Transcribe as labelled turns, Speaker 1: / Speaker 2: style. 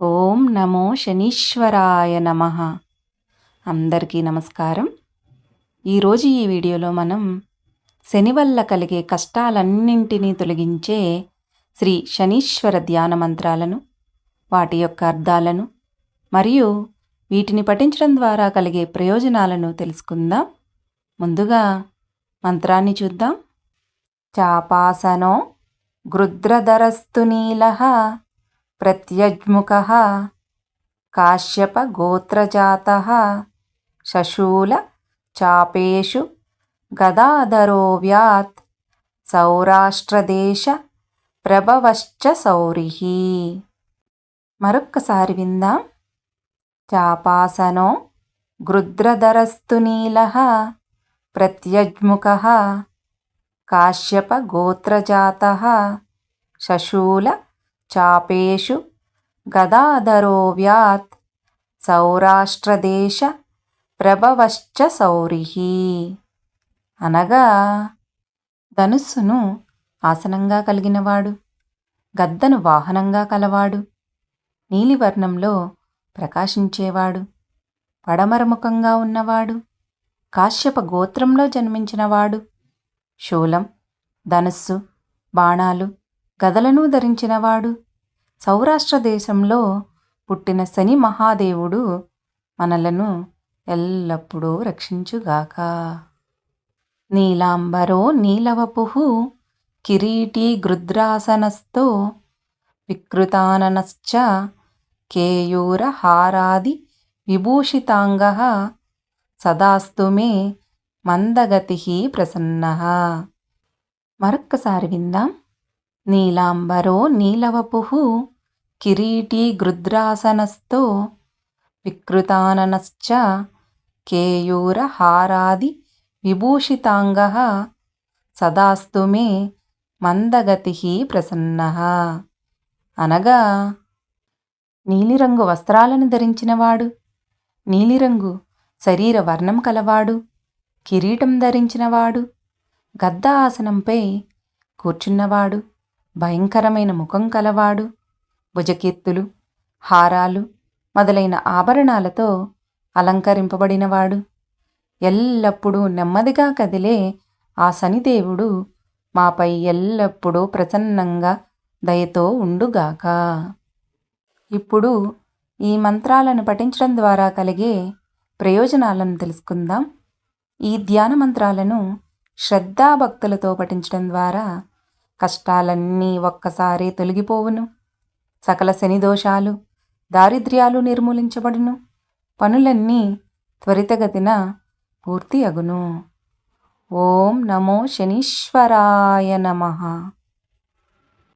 Speaker 1: ఓం నమో శనీశ్వరాయ నమ. అందరికీ నమస్కారం. ఈరోజు ఈ వీడియోలో మనం శని వల్ల కలిగే కష్టాలన్నింటినీ తొలగించే శ్రీ శనీశ్వర ధ్యాన మంత్రాలను వాటి యొక్క అర్థాలను మరియు వీటిని పఠించడం ద్వారా కలిగే ప్రయోజనాలను తెలుసుకుందాం. ముందుగా మంత్రాన్ని చూద్దాం. చాపాసనో గృద్రధరస్తు నీలహ ప్రత్యజ్ముఖ కాశ్యపగోత్రజాత శశూల చాపేషు గదాధరో వ్యాత్ సౌరాష్ట్రదేశ ప్రభవశ్చ సౌరిహి మరొక్కసారి విందాం చాపాసనో గృద్రధరస్తునీల ప్రత్యజ్ముఖ కాశ్యపగోత్రజాత కాశ్యపగోత్రజాతः శశూల చాపేషు గదాధరో వ్యాత్ సౌరాష్ట్రదేశ ప్రభవశ్చ సౌరిహి. అనగా ధనుస్సును ఆసనంగా కలిగినవాడు గద్దను వాహనంగా కలవాడు నీలివర్ణంలో ప్రకాశించేవాడు పడమరముఖంగా ఉన్నవాడు కాశ్యప గోత్రంలో జన్మించినవాడు శూలం ధనుస్సు బాణాలు గదలను ధరించినవాడు. సౌరాష్ట్ర దేశంలో పుట్టిన శని మహాదేవుడు మనలను ఎల్లప్పుడూ రక్షించుగాక. నీలాంబరో నీలవపుః కిరీటీ గృద్రాసనస్థో వికృతాననశ్చ కేయూరహారాది విభూషితాంగः సదాస్తు మే మందగతి ప్రసన్న. మరొక్కసారి విందాం. నీలాంబరో నీలవపుః కిరీటీ గృద్రాసనస్తో వికృతాననశ్చ కేయూరహారాది విభూషితాంగः సదాస్తు మే మందగతి ప్రసన్న. అనగా నీలిరంగు వస్త్రాలను ధరించినవాడు నీలిరంగు శరీర వర్ణం కలవాడు కిరీటం ధరించినవాడు గద్ద ఆసనంపై కూర్చున్నవాడు భయంకరమైన ముఖం కలవాడు. భుజకెత్తులు హారాలు మొదలైన ఆభరణాలతో అలంకరింపబడినవాడు. ఎల్లప్పుడూ నెమ్మదిగా కదిలే ఆ శనిదేవుడు మాపై ఎల్లప్పుడూ ప్రసన్నంగా దయతో ఉండుగాక. ఇప్పుడు ఈ మంత్రాలను పఠించడం ద్వారా కలిగే ప్రయోజనాలను తెలుసుకుందాం. ఈ ధ్యాన మంత్రాలను శ్రద్ధాభక్తులతో పఠించడం ద్వారా కష్టాలన్నీ ఒక్కసారి తొలగిపోవును. సకల శని దోషాలు దారిద్ర్యాలు నిర్మూలించబడును. పనులన్నీ త్వరితగతిన పూర్తి అగును. ఓం నమో శనీశ్వరాయ నమః.